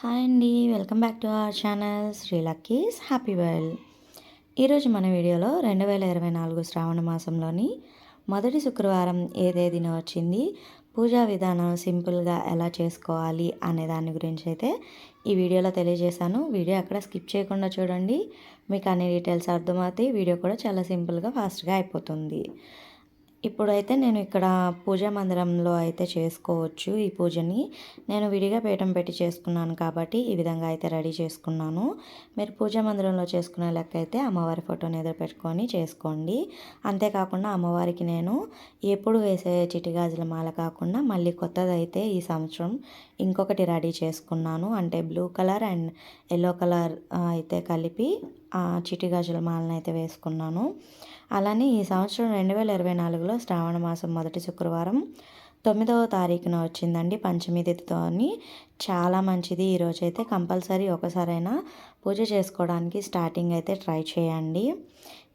Hi అండి welcome back to our channel Sri Lucky's happy world. ఈరోజు మన వీడియోలో రెండు వేల ఇరవై నాలుగు శ్రావణ మాసంలోని మొదటి శుక్రవారం ఏదేదిన వచ్చింది పూజా విధానం సింపుల్గా ఎలా చేసుకోవాలి అనే దాని గురించి అయితే ఈ వీడియోలో తెలియజేశాను. వీడియో అక్కడ స్కిప్ చేయకుండా చూడండి. మీకు అన్ని డీటెయిల్స్ అర్థమవుతాయి వీడియో కూడా చాలా సింపుల్గా ఫాస్ట్గా అయిపోతుంది. ఇప్పుడైతే నేను ఇక్కడ పూజా మందిరంలో అయితే చేసుకోవచ్చు ఈ పూజని. నేను విడిగా పీఠం పెట్టి చేసుకున్నాను కాబట్టి ఈ విధంగా అయితే రెడీ చేసుకున్నాను. మీరు పూజా మందిరంలో చేసుకునే లెక్క అయితే అమ్మవారి ఫోటోని ఎదురు పెట్టుకొని చేసుకోండి. అంతేకాకుండా అమ్మవారికి నేను ఎప్పుడు వేసే చిటిగాజుల మాల కాకుండా మళ్ళీ కొత్తది అయితే ఈ సంవత్సరం ఇంకొకటి రెడీ చేసుకున్నాను. అంటే blue colour and yellow colour అయితే కలిపి చిటిగాజుల మాలను అయితే వేసుకున్నాను. అలానే ఈ సంవత్సరం రెండు వేల ఇరవై నాలుగులో శ్రావణ మాసం మొదటి శుక్రవారం తొమ్మిదవ తారీఖున వచ్చిందండి పంచమి తిథితోని చాలా మంచిది. ఈరోజు అయితే కంపల్సరీ ఒకసారైనా పూజ చేసుకోవడానికి స్టార్టింగ్ అయితే ట్రై చేయండి.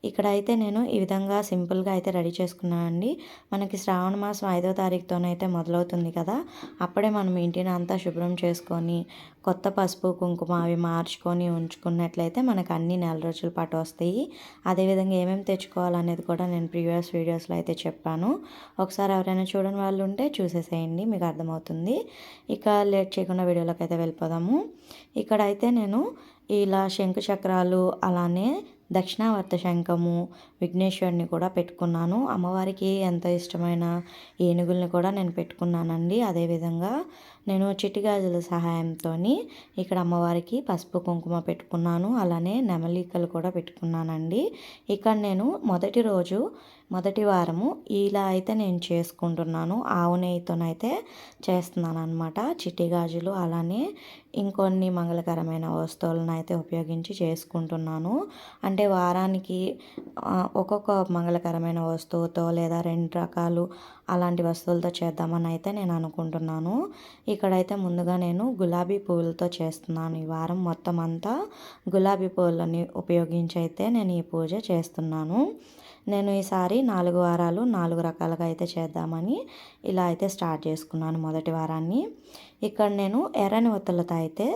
ఇక్కడ అయితే నేను ఈ విధంగా సింపుల్గా అయితే రెడీ చేసుకున్నానండి మనకి శ్రావణ మాసం ఐదో తారీఖుతోనైతే మొదలవుతుంది కదా. అప్పుడే మనం ఇంటిని అంతా శుభ్రం చేసుకొని కొత్త పసుపు కుంకుమ అవి మార్చుకొని ఉంచుకున్నట్లయితే మనకు అన్ని నెల రోజుల పాటు వస్తాయి. అదేవిధంగా ఏమేమి తెచ్చుకోవాలనేది కూడా నేను ప్రీవియస్ వీడియోస్లో అయితే చెప్పాను. ఒకసారి ఎవరైనా చూడని వాళ్ళు ఉంటే చూసేసేయండి మీకు అర్థమవుతుంది. ఇక లేట్ చేయకుండా వీడియోలోకి అయితే వెళ్ళిపోదాము. ఇక్కడ అయితే నేను ఇలా శంకు చక్రాలు అలానే దక్షిణావర్త శంఖము విఘ్నేశ్వరిని కూడా పెట్టుకున్నాను. అమ్మవారికి ఎంత ఇష్టమైన ఏనుగుల్ని కూడా నేను పెట్టుకున్నానండి. అదేవిధంగా నేను చిటిగాజుల సహాయంతో ఇక్కడ అమ్మవారికి పసుపు కుంకుమ పెట్టుకున్నాను. అలానే నెమలికలు కూడా పెట్టుకున్నానండి. ఇక్కడ నేను మొదటి రోజు మొదటి వారము ఇలా అయితే నేను చేసుకుంటున్నాను. ఆవు నెయ్యితోనైతే చేస్తున్నాను అనమాట చిట్టి గాజులు. అలానే ఇంకొన్ని మంగళకరమైన వస్తువులను అయితే ఉపయోగించి చేసుకుంటున్నాను. అంటే వారానికి ఒక్కొక్క మంగళకరమైన వస్తువుతో లేదా రెండు రకాలు అలాంటి వస్తువులతో చేద్దామని అయితే నేను అనుకుంటున్నాను. ఇక్కడైతే ముందుగా నేను గులాబీ పువ్వులతో చేస్తున్నాను. ఈ వారం మొత్తం అంతా గులాబీ పువ్వులని ఉపయోగించి అయితే నేను ఈ పూజ చేస్తున్నాను. నేను ఈసారి నాలుగు వారాలు నాలుగు రకాలుగా అయితే చేద్దామని ఇలా అయితే స్టార్ట్ చేసుకున్నాను మొదటి వారాన్ని. ఇక్కడ నేను ఎర్రని ఒత్తులతో అయితే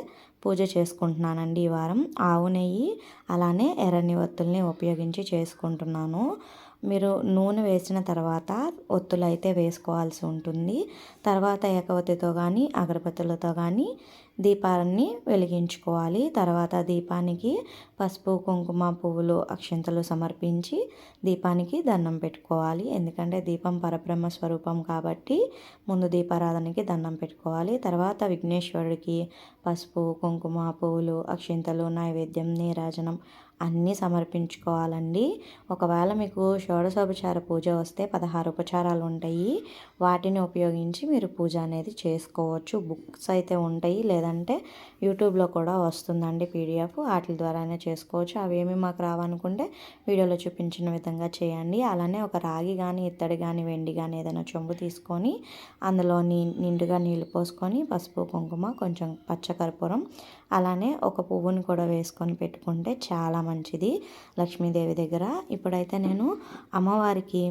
పూజ చేసుకుంటున్నానండి ఈ వారం. ఆవు నెయ్యి అలానే ఎర్రని ఒత్తుల్ని ఉపయోగించి చేసుకుంటున్నాను. మీరు నూనె వేసిన తర్వాత ఒత్తులు అయితే వేసుకోవాల్సి ఉంటుంది. తర్వాత ఏకవతితో కానీ అగరబత్తులతో కానీ దీపాన్ని వెలిగించుకోవాలి. తర్వాత దీపానికి పసుపు కుంకుమ పువ్వులు అక్షంతలు సమర్పించి దీపానికి దండం పెట్టుకోవాలి. ఎందుకంటే దీపం పరబ్రహ్మ స్వరూపం కాబట్టి ముందు దీపారాధనకి దండం పెట్టుకోవాలి. తర్వాత విఘ్నేశ్వరుడికి పసుపు కుంకుమ పువ్వులు అక్షింతలు నైవేద్యం నీరాజనం అన్నీ సమర్పించుకోవాలండి. ఒకవేళ మీకు షోడశోపచార పూజ వస్తే పదహారు ఉపచారాలు ఉంటాయి. వాటిని ఉపయోగించి మీరు పూజ అనేది చేసుకోవచ్చు. బుక్స్ అయితే ఉంటాయి. లేదంటే యూట్యూబ్లో కూడా వస్తుందండి పీడిఎఫ్. వాటి ద్వారానే చేసుకోవచ్చు. అవేమి మాకు రావనుకుంటే వీడియోలో చూపించిన విధంగా చేయండి. అలానే ఒక రాగి కానీ ఇత్తడి కానీ వెండి కానీ ఏదైనా చెంబు తీసుకొని అందులో నిండుగా నీళ్ళు పోసుకొని పసుపు కుంకుమ కొంచెం పచ్చకర్పూరం అలానే ఒక పువ్వుని కూడా వేసుకొని పెట్టుకుంటే చాలా మంచిది. లక్ష్మీదేవి దగ్గర. ఇప్పుడైతే నేను అమ్మవారికి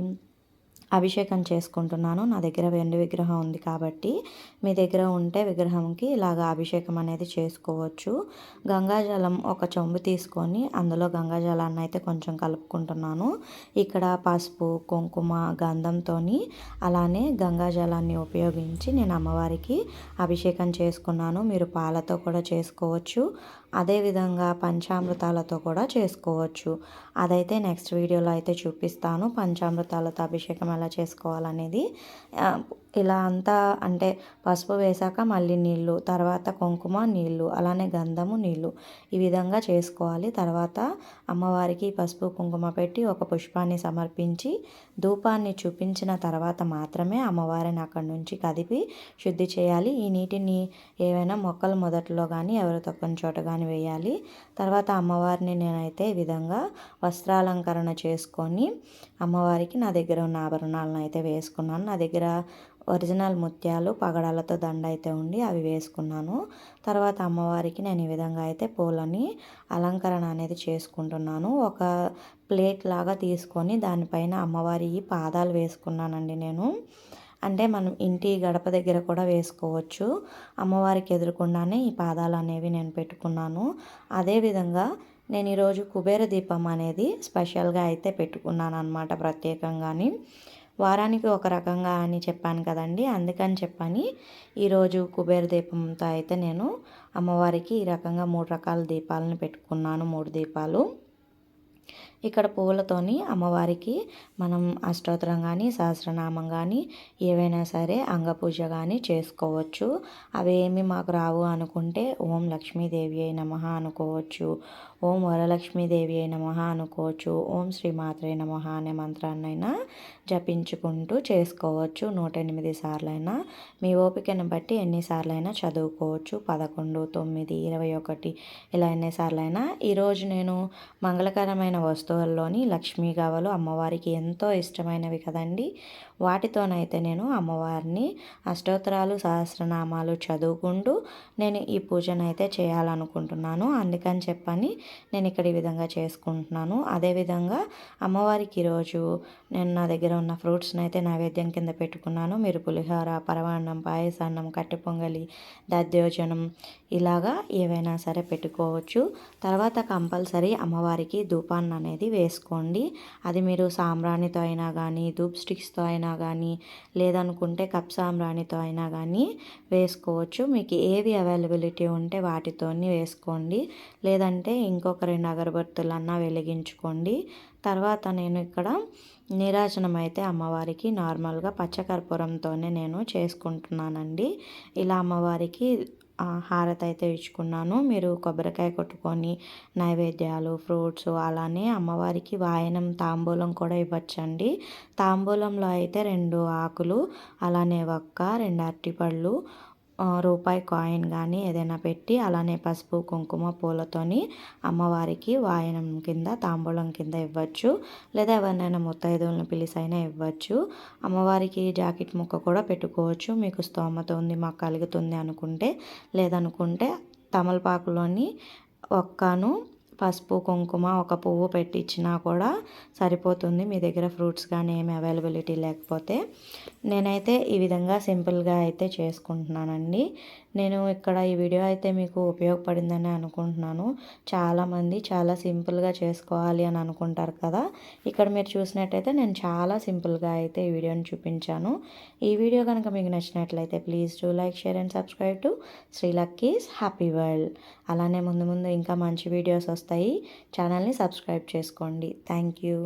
అభిషేకం చేసుకుంటున్నాను. నా దగ్గర వెండి విగ్రహం ఉంది కాబట్టి మీ దగ్గర ఉంటే విగ్రహంకి ఇలాగ అభిషేకం అనేది చేసుకోవచ్చు. గంగాజలం ఒక చెంబు తీసుకొని అందులో గంగాజలాన్ని అయితే కొంచెం కలుపుకుంటున్నాను. ఇక్కడ పసుపు కుంకుమ గంధంతో అలానే గంగాజలాన్ని ఉపయోగించి నేను అమ్మవారికి అభిషేకం చేసుకున్నాను. మీరు పాలతో కూడా చేసుకోవచ్చు. అదేవిధంగా పంచామృతాలతో కూడా చేసుకోవచ్చు. అదైతే నెక్స్ట్ వీడియోలో అయితే చూపిస్తాను. పంచామృతాలతో అభిషేకం ఎలా చేసుకోవాలనేది ఇలా అంతా అంటే పసుపు వేసాక మళ్ళీ నీళ్ళు తర్వాత కుంకుమ నీళ్ళు అలానే గంధము నీళ్ళు ఈ విధంగా చేసుకోవాలి. తర్వాత అమ్మవారికి పసుపు కుంకుమ పెట్టి ఒక పుష్పాన్ని సమర్పించి ధూపాన్ని చూపించిన తర్వాత మాత్రమే అమ్మవారిని అక్కడి నుంచి కదిపి శుద్ధి చేయాలి. ఈ నీటిని ఏవైనా మొక్కలు మొదట్లో కానీ ఎవరు తొక్కని చోట కానీ వేయాలి. తర్వాత అమ్మవారిని నేనైతే ఈ విధంగా వస్త్రాలంకరణ చేసుకొని అమ్మవారికి నా దగ్గర ఉన్న ఆభరణాలను అయితే వేసుకున్నాను. నా దగ్గర ఒరిజినల్ ముత్యాలు పగడాలతో దండ అయితే ఉండి అవి వేసుకున్నాను. తర్వాత అమ్మవారికి నేను ఈ విధంగా అయితే పూలని అలంకరణ అనేది చేసుకుంటున్నాను. ఒక ప్లేట్ లాగా తీసుకొని దానిపైన అమ్మవారి పాదాలు వేసుకున్నానండి నేను. అంటే మనం ఇంటి గడప దగ్గర కూడా వేసుకోవచ్చు. అమ్మవారికి ఎదురుకుండానే ఈ పాదాలు అనేవి నేను పెట్టుకున్నాను. అదేవిధంగా నేను ఈరోజు కుబేర దీపం అనేది స్పెషల్గా అయితే పెట్టుకున్నాను అనమాట ప్రత్యేకంగాని. వారానికి ఒక రకంగా అని చెప్పాను కదండి. అందుకని చెప్పని ఈరోజు కుబేర దీపంతో అయితే నేను అమ్మవారికి ఈ రకంగా మూడు రకాల దీపాలను పెట్టుకున్నాను. మూడు దీపాలు. ఇక్కడ పువ్వులతోని అమ్మవారికి మనం అష్టోత్తరం కానీ సహస్రనామం కానీ ఏవైనా సరే అంగపూజ కానీ చేసుకోవచ్చు. అవేమి మాకు రావు అనుకుంటే ఓం లక్ష్మీదేవి అయి నమ అనుకోవచ్చు. ఓం వరలక్ష్మీదేవి అయి నమ అనుకోవచ్చు. ఓం శ్రీ మాత్రే నమ అనే మంత్రాన్నైనా జపించుకుంటూ చేసుకోవచ్చు. నూట ఎనిమిది సార్లైనా మీ ఓపికను బట్టి ఎన్నిసార్లైనా చదువుకోవచ్చు. పదకొండు తొమ్మిది ఇరవై ఒకటి ఇలా ఎన్నిసార్లైనా ఈరోజు నేను మంగళకరమైన వస్తువు వస్తువుల్లోని లక్ష్మీ గవలు అమ్మవారికి ఎంతో ఇష్టమైనవి కదండి. వాటితోనైతే నేను అమ్మవారిని అష్టోత్తరాలు సహస్రనామాలు చదువుకుంటూ నేను ఈ పూజనైతే చేయాలనుకుంటున్నాను. అందుకని చెప్పని నేను ఇక్కడ ఈ విధంగా చేసుకుంటున్నాను. అదేవిధంగా అమ్మవారికి ఈరోజు నేను నా దగ్గర ఉన్న ఫ్రూట్స్ని అయితే నైవేద్యం కింద పెట్టుకున్నాను. మీరు పులిహోర పరవాన్నం పాయసాన్నం కట్టె పొంగలి దద్యోజనం ఇలాగా ఏవైనా సరే పెట్టుకోవచ్చు. తర్వాత కంపల్సరీ అమ్మవారికి ధూపాన్ని అనేది వేసుకోండి. అది మీరు సాంబ్రాణితో అయినా కానీ ధూప్ స్టిక్స్తో అయినా కానీ లేదనుకుంటే కప్ సాంబ్రాణితో అయినా కానీ వేసుకోవచ్చు. మీకు ఏవి అవైలబిలిటీ ఉంటే వాటితోని వేసుకోండి. లేదంటే ఇంకొక రెండు అగరబత్తులన్నా వెలిగించుకోండి. తర్వాత నేను ఇక్కడ నీరాజనం అయితే అమ్మవారికి నార్మల్గా పచ్చకర్పూరంతోనే నేను చేసుకుంటున్నానండి. ఇలా అమ్మవారికి హారతి అయితే ఇచ్చుకున్నాను. మీరు కొబ్బరికాయ కొట్టుకొని నైవేద్యాలు ఫ్రూట్స్ అలానే అమ్మవారికి వాయనం తాంబూలం కూడా ఇవ్వచ్చండి. తాంబూలంలో అయితే రెండు ఆకులు అలానే ఒక్క రెండు అరటిపళ్ళు రూపాయి కాయిన్ కానీ ఏదైనా పెట్టి అలానే పసుపు కుంకుమ పూలతోని అమ్మవారికి వాయనం కింద తాంబూలం కింద ఇవ్వచ్చు. లేదా ఎవరినైనా ముత్తైదువులను పిలిసైనా ఇవ్వచ్చు. అమ్మవారికి జాకెట్ ముక్క కూడా పెట్టుకోవచ్చు. మీకు స్తోమత ఉంది మాకు కలుగుతుంది అనుకుంటే లేదనుకుంటే తమలపాకులోని ఒక్కను పసుపు కుంకుమ ఒక పువ్వు పెట్టించినా కూడా సరిపోతుంది. మీ దగ్గర ఫ్రూట్స్ కానీ ఏమి అవైలబిలిటీ లేకపోతే. నేనైతే ఈ విధంగా సింపుల్గా అయితే చేసుకుంటున్నానండి. నేను ఇక్కడ ఈ వీడియో అయితే మీకు ఉపయోగపడిందని అనుకుంటున్నాను. చాలామంది చాలా సింపుల్గా చేసుకోవాలి అని అనుకుంటారు కదా. ఇక్కడ మీరు చూసినట్టయితే నేను చాలా సింపుల్గా అయితే ఈ వీడియోని చూపించాను. ఈ వీడియో కనుక మీకు నచ్చినట్లయితే please do like share and subscribe to Sri Lucky's happy world. అలానే ముందు ముందు ఇంకా మంచి వీడియోస్ వస్తాయి. వస్తాయి. ఛానల్ని సబ్స్క్రైబ్ చేసుకోండి. Thank you.